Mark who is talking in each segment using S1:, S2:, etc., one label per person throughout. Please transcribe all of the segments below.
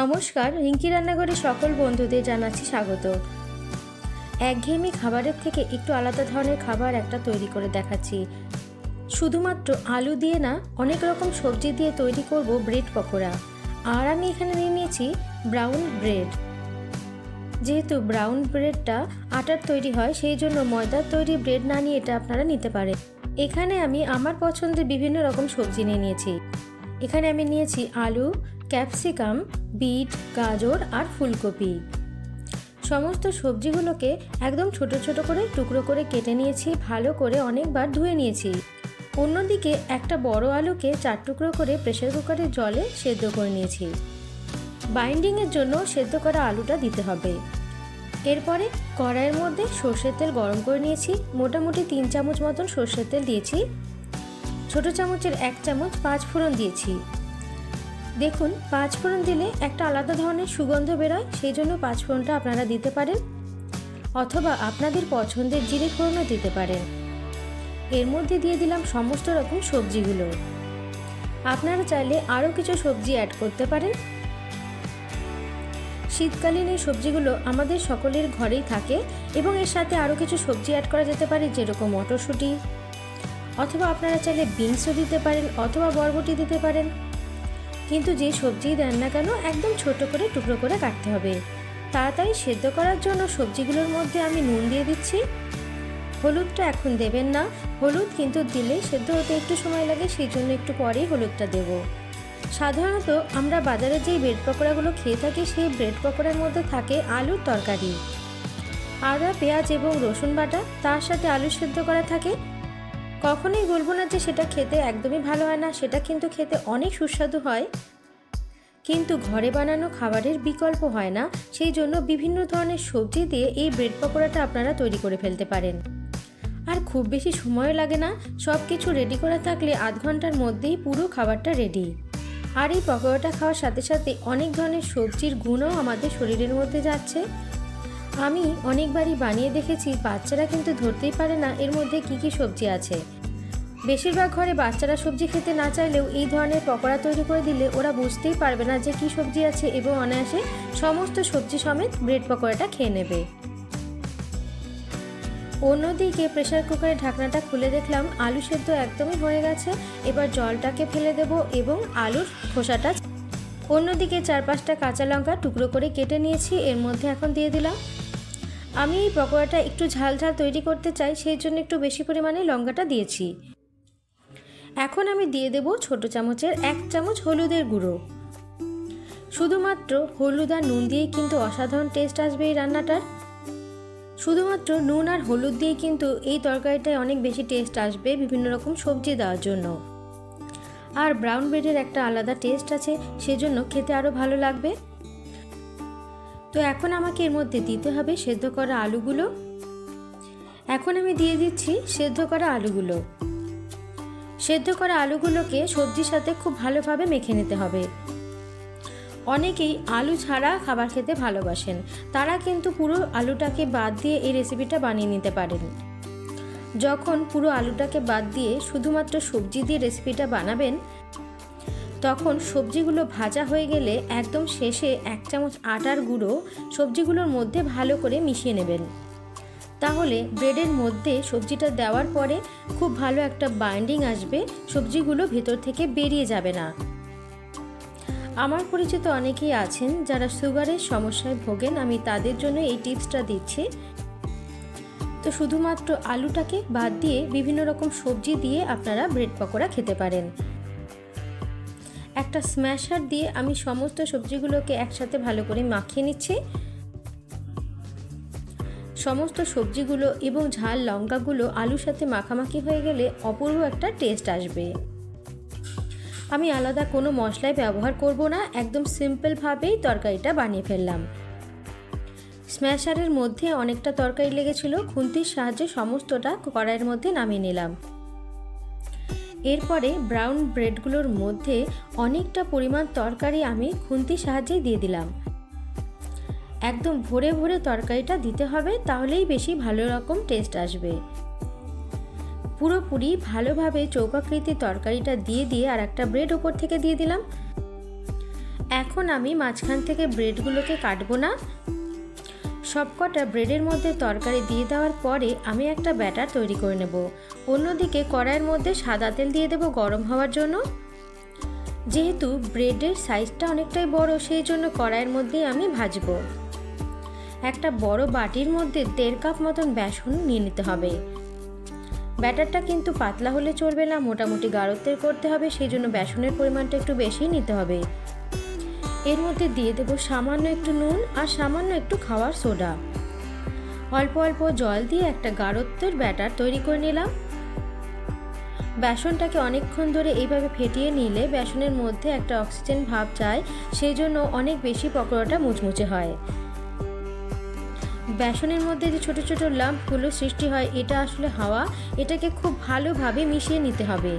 S1: নমস্কার, রিঙ্কি রান্নাঘরে সকল বন্ধুদের জানাচ্ছি স্বাগত। একঘেয়েমি খাবারের থেকে একটু আলাদা ধরনের খাবার একটা তৈরি করে দেখাচ্ছি। শুধুমাত্র আলু দিয়ে না, অনেক রকম সবজি দিয়ে তৈরি করব ব্রেড পকোড়া। আর আমি এখানে নিয়ে নিয়েছি ব্রাউন ব্রেড। যেহেতু ব্রাউন ব্রেডটা আটার তৈরি হয়, সেই জন্য ময়দার তৈরি ব্রেড না নিয়ে এটা আপনারা নিতে পারেন। এখানে আমি আমার পছন্দের বিভিন্ন রকম সবজি নিয়ে নিয়েছি। এখানে আমি নিয়েছি আলু ক্যাপসিকাম, বিট, গাজর আর ফুলকপি। সমস্ত সবজিগুলোকে একদম ছোট ছোট করে টুকরো করে কেটে নিয়েছি, ভালো করে অনেকবার ধুয়ে নিয়েছি। অন্যদিকে একটা বড় আলুকে চার টুকরো করে প্রেসার কুকারের জলে সেদ্ধ করে নিয়েছি। বাইন্ডিংয়ের জন্য সেদ্ধ করা আলুটা দিতে হবে। এরপরে কড়াইয়ের মধ্যে সর্ষের তেল গরম করে নিয়েছি, মোটামুটি তিন চামচ মতন সর্ষের তেল দিয়েছি। ছোট চামচের এক চামচ পাঁচ ফোড়ন দিয়েছি। দেখুন, পাঁচ ফোড়ন দিলে একটা আলাদা ধরনের সুগন্ধ বেরোয়, সেই জন্য পাঁচ ফোড়নটা আপনারা দিতে পারেন। অথবা আপনাদের পছন্দের জিরে ফোড়নও দিতে পারেন। এর মধ্যে দিয়ে দিলাম সমস্ত রকম সবজিগুলো। আপনারা চাইলে আরও কিছু সবজি অ্যাড করতে পারেন। শীতকালীন এই সবজিগুলো আমাদের সকলের ঘরেই থাকে এবং এর সাথে আরও কিছু সবজি অ্যাড করা যেতে পারে, যেরকম মটরশুঁটি। অথবা আপনারা চাইলে বিনসও দিতে পারেন, অথবা বরবটি দিতে পারেন। কিন্তু যে সবজি দেন না কেন একদম ছোট করে টুকরো করে কাটতে হবে। তাড়াতাড়ি সেদ্ধ করার জন্য সবজিগুলোর মধ্যে আমি নুন দিয়ে দিচ্ছি। হলুদটা এখন দেবেন না। হলুদ কিন্তু দিলে সেদ্ধ হতে একটু সময় লাগে সেই জন্য একটু পরেই হলুদটা দেব। সাধারণত আমরা বাজারে যেই ব্রেড পকোড়াগুলো খেয়ে থাকি, সেই ব্রেড পকোড়ার মধ্যে থাকে আলুর তরকারি। আদা, পেঁয়াজ এবং রসুন বাটা, তার সাথে আলু সেদ্ধ করা থাকে। কখনোই বলব না যে সেটা খেতে একদমই ভালো হয় না, সেটা কিন্তু খেতে অনেক সুস্বাদু হয়। কিন্তু ঘরে বানানো খাবারের বিকল্প হয় না, সেই জন্য বিভিন্ন ধরনের সবজি দিয়ে এই ব্রেড পকোড়াটা আপনারা তৈরি করে ফেলতে পারেন। আর খুব বেশি সময় লাগে না সব কিছু রেডি করা থাকলে আধ ঘণ্টার মধ্যেই পুরো খাবারটা রেডি আর এই পকোড়াটা খাওয়ার সাথে সাথে অনেক ধরনের সবজির গুণও আমাদের শরীরের মধ্যে যাচ্ছে। আমি অনেকবারই বানিয়ে দেখেছি, বাচ্চারা কিন্তু ধরতেই পারে না এর মধ্যে কি কি সবজি আছে। বেশিরভাগ ঘরে বাচ্চারা সবজি খেতে না চাইলেও এই ধরনের পকোড়া তৈরি করে দিলে ওরা বুঝতেই পারবে না যে কি সবজি আছে এবং অনায়াসে সমস্ত সবজি সমেত ব্রেড পকোড়াটা খেয়ে নেবে। অন্যদিকে প্রেসার কুকারের ঢাকনাটা খুলে দেখলাম, আলু সেদ্ধ একদমই হয়ে গেছে। এবার জলটাকে ফেলে দেব এবং আলুর খোসাটা অন্যদিকে চার পাঁচটা কাঁচা লঙ্কা টুকরো করে কেটে নিয়েছি, এর মধ্যে এখন দিয়ে দিলাম। আমি এই পকোড়াটা একটু ঝাল ঝাল তৈরি করতে চাই, সেই জন্য একটু বেশি পরিমাণে লঙ্কাটা দিয়েছি। এখন আমি দিয়ে দেব ছোট চামচের এক চামচ হলুদের গুঁড়ো। শুধুমাত্র হলুদ আর নুন দিয়েই কিন্তু অসাধারণ টেস্ট আসবে এই রান্নাটার। শুধুমাত্র নুন আর হলুদ দিয়েই কিন্তু এই তরকারিটায় অনেক বেশি টেস্ট আসবে বিভিন্ন রকম সবজি দেওয়ার জন্য। আর ব্রাউন ব্রেডের একটা আলাদা টেস্ট আছে, সেজন্য খেতে আরও ভালো লাগবে। তো এখন আমাকে এর মধ্যে দিতে হবে সেদ্ধ করা আলুগুলো। এখন আমি দিয়ে দিচ্ছি সেদ্ধ করা আলুগুলো। সেদ্ধ করা আলুগুলোকে সবজির সাথে খুব ভালোভাবে মেখে নিতে হবে। অনেকেই আলু ছাড়া খাবার খেতে ভালোবাসেন। তারা কিন্তু পুরো আলুটাকে বাদ দিয়ে এই রেসিপিটা বানিয়ে নিতে পারেন। যখন পুরো আলুটাকে বাদ দিয়ে শুধুমাত্র সবজি দিয়ে রেসিপিটা বানাবেন, তখন সবজিগুলো ভাজা হয়ে গেলে একদম শেষে এক চামচ আটার গুঁড়ো সবজিগুলোর মধ্যে ভালো করে মিশিয়ে নেবেন। তাহলে ব্রেডের মধ্যে সবজিটা দেওয়ার পরে খুব ভালো একটা বাইন্ডিং আসবে, সবজিগুলো ভেতর থেকে বেরিয়ে যাবে না। আমার পরিচিত অনেকেই আছেন যারা সুগারের সমস্যায় ভোগেন, আমি তাদের জন্য এই টিপসটা দিচ্ছি। তো শুধুমাত্র আলুটাকে বাদ দিয়ে বিভিন্ন রকম সবজি দিয়ে আপনারা ব্রেড পকোড়া খেতে পারেন। একটা স্ম্যাশার দিয়ে আমি সমস্ত সবজিগুলোকে একসাথে ভালো করে মাখিয়ে নিচ্ছি। সমস্ত সবজিগুলো এবং ঝাল লঙ্কাগুলো আলুর সাথে মাখামাখি হয়ে গেলে অপূর্ব একটা টেস্ট আসবে। আমি আলাদা কোনো মশলাই ব্যবহার করব না, একদম সিম্পলভাবেই তরকারিটা বানিয়ে ফেললাম। স্ম্যাশারের মধ্যে অনেকটা তরকারি লেগেছিল, খুন্তির সাহায্যে সমস্তটা কড়াইয়ের মধ্যে নামিয়ে নিলাম। এরপরে ব্রাউন ব্রেডগুলোর মধ্যে অনেকটা পরিমাণ তরকারি আমি খুন্তির সাহায্যে দিয়ে দিলাম। একদম ভরে ভরে তরকারিটা দিতে হবে, তাহলেই বেশি ভালো রকম টেস্ট আসবে। পুরোপুরি ভালোভাবে চৌকাকৃতির তরকারিটা দিয়ে দিয়ে আর একটা ব্রেড ওপর থেকে দিয়ে দিলাম। এখন আমি মাঝখান থেকে ব্রেডগুলোকে কাটবো না। সবকটা ব্রেডের মধ্যে তরকারি দিয়ে দেওয়ার পরে আমি একটা ব্যাটার তৈরি করে নেব। অন্যদিকে কড়াইয়ের মধ্যে সাদা তেল দিয়ে দেবো গরম হওয়ার জন্য। যেহেতু ব্রেডের সাইজটা অনেকটাই বড়, সেই জন্য কড়াইয়ের মধ্যেই আমি ভাজবো। একটা বড় বাটির মধ্যে দেড় কাপ মতন বেসন নিয়ে নিতে হবে। ব্যাটারটা কিন্তু পাতলা হলে চলবে না, মোটামুটি গাঢ়ত্বের করতে হবে, সেই জন্য বেসনের পরিমাণটা একটু বেশি নিতে হবে। এর মধ্যে দিয়ে দেবো সামান্য একটু নুন আর সামান্য একটু খাওয়ার সোডা। অল্প অল্প জল দিয়ে একটা গাঢ়ত্বের ব্যাটার তৈরি করে নিলাম। বেসনটাকে অনেকক্ষণ ধরে এইভাবে ফেটিয়ে নিলে বেসনের মধ্যে একটা অক্সিজেন ভাব যায়, সেই জন্য অনেক বেশি পকোড়াটা মুচমুচে হয়। বেসনের মধ্যে যে ছোট ছোট লাম্পগুলো সৃষ্টি হয়, এটা আসলে হাওয়া। এটাকে খুব ভালোভাবে মিশিয়ে নিতে হবে।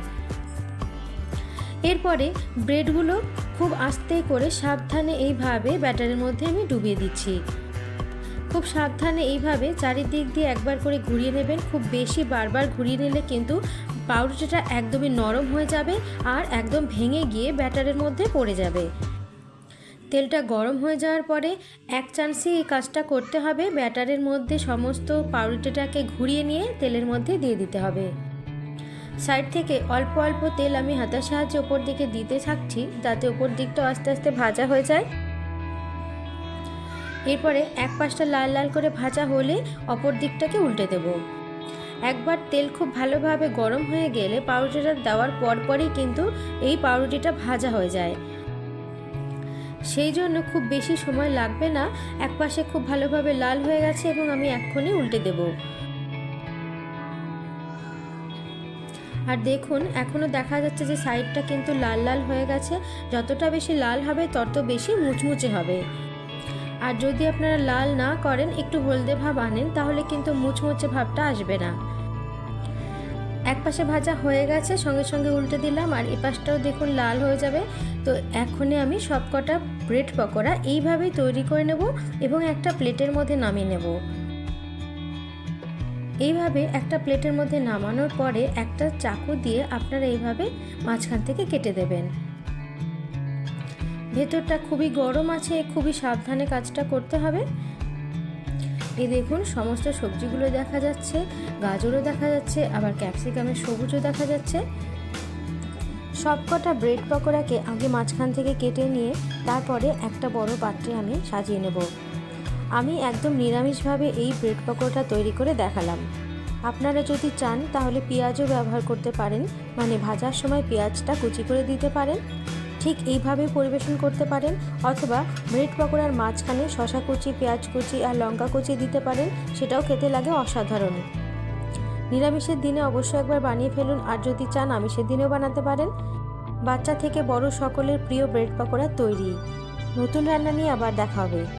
S1: এরপরে ব্রেডগুলো খুব আস্তে করে সাবধানে এইভাবে ব্যাটারের মধ্যে আমি ডুবিয়ে দিচ্ছি। খুব সাবধানে এইভাবে চারিদিক দিয়ে একবার করে ঘুরিয়ে নেবেন। খুব বেশি বারবার ঘুরিয়ে নিলে কিন্তু পাউরুটিটা একদমই নরম হয়ে যাবে আর একদম ভেঙে গিয়ে ব্যাটারের মধ্যে পড়ে যাবে। তেলটা গরম হয়ে যাওয়ার পরে এক চান্সে এই কাজটা করতে হবে। ব্যাটারের মধ্যে সমস্ত পাউরুটিটাকে ঘুরিয়ে নিয়ে তেলের মধ্যে দিয়ে দিতে হবে। সাইড থেকে অল্প অল্প তেল আমি হাতের সাহায্যে ওপর দিকে দিতে থাকছি, যাতে ওপর দিকটা আস্তে আস্তে ভাজা হয়ে যায়। এরপরে এক পাশটা লাল লাল করে ভাজা হলে অপর দিকটাকে উল্টে দেব। একবার তেল খুব ভালোভাবে গরম হয়ে গেলে পাউরুটিটা দেওয়ার পরপরই কিন্তু এই পাউরুটিটা ভাজা হয়ে যায়। সেই জন্য খুব বেশি সময় লাগবে না। এক পাশে খুব ভালোভাবে লাল হয়ে গেছে এবং আমি এক্ষুনি উল্টে দেব। আর দেখুন এখনও দেখা যাচ্ছে যে সাইডটা কিন্তু লাল লাল হয়ে গেছে। যতটা বেশি লাল হবে, তত বেশি মুচমুচে হবে। আর যদি আপনারা লাল না করেন, একটু হলদে ভাব আনেন, তাহলে কিন্তু মুচমুচে ভাবটা আসবে না। এক পাশে ভাজা হয়ে গেছে, সঙ্গে সঙ্গে উল্টে দিলাম, আর এ পাশটাও দেখুন লাল হয়ে যাবে। তো এখনই আমি সবকটা ব্রেড পকোড়া এইভাবেই তৈরি করে নেব এবং একটা প্লেটের মধ্যে নামিয়ে নেব। এইভাবে একটা প্লেটের মধ্যে নামানোর পরে একটা চাকু দিয়ে আপনারা এইভাবে মাঝখান থেকে কেটে দেবেন। ভেতরটা খুবই গরম আছে, খুবই সাবধানে কাজটা করতে হবে। এই দেখুন, সমস্ত সবজিগুলো দেখা যাচ্ছে, গাজরও দেখা যাচ্ছে, আবার ক্যাপসিকামের সবুজও দেখা যাচ্ছে। সবকটা ব্রেড পকোড়াকে আগে মাঝখান থেকে কেটে নিয়ে তারপরে একটা বড় পাত্রে আমি সাজিয়ে নেব। আমি একদম নিরামিষভাবে এই ব্রেড পকোড়াটা তৈরি করে দেখালাম। আপনারা যদি চান, তাহলে পেঁয়াজও ব্যবহার করতে পারেন মানে ভাজার সময় পেঁয়াজটা কুচি করে দিতে পারেন। ঠিক এইভাবে পরিবেশন করতে পারেন অথবা ব্রেড পকোড়ার মাঝখানে শশা কুচি, পেঁয়াজ কুচি আর লঙ্কা কুচি দিতে পারেন, সেটাও খেতে লাগে অসাধারণ। নিরামিষের দিনে অবশ্যই একবার বানিয়ে ফেলুন, আর যদি চান আমিষের দিনেও বানাতে পারেন। বাচ্চা থেকে বড় সকলের প্রিয় ব্রেড পকোড়া তৈরি। নতুন রান্না নিয়ে আবার দেখা হবে।